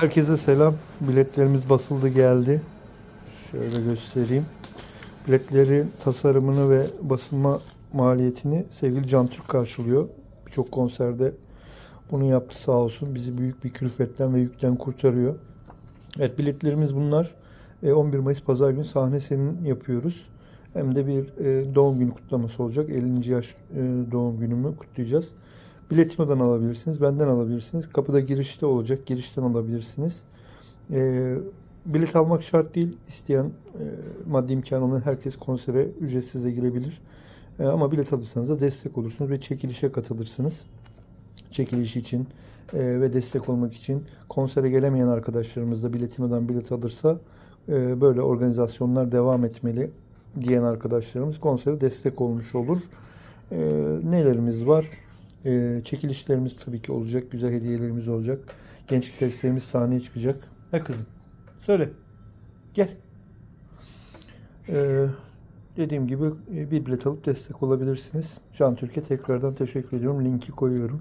Herkese selam. Biletlerimiz basıldı geldi. Şöyle göstereyim. Biletlerin tasarımını ve basılma maliyetini sevgili Can Türk karşılıyor. Birçok konserde bunu yaptı sağ olsun. Bizi büyük bir külfetten ve yükten kurtarıyor. Evet biletlerimiz bunlar. E, 11 Mayıs Pazar günü sahne senin yapıyoruz. Hem de bir e, doğum günü kutlaması olacak. 50. yaş e, doğum günümü kutlayacağız. Biletino'dan alabilirsiniz, benden alabilirsiniz. Kapıda girişte olacak, girişten alabilirsiniz. E, bilet almak şart değil. İsteyen e, maddi imkanı olan herkes konsere ücretsiz de girebilir. E, ama bilet alırsanız da destek olursunuz ve çekilişe katılırsınız. Çekiliş için e, ve destek olmak için konsere gelemeyen arkadaşlarımız da Biletino'dan bilet alırsa e, böyle organizasyonlar devam etmeli diyen arkadaşlarımız konsere destek olmuş olur. E, nelerimiz var? E, çekilişlerimiz tabii ki olacak. Güzel hediyelerimiz olacak. Gençlik testlerimiz sahneye çıkacak. Ha kızım. Söyle. Gel. E, dediğim gibi bir bilet alıp destek olabilirsiniz. Can Türkiye tekrardan teşekkür ediyorum. Linki koyuyorum.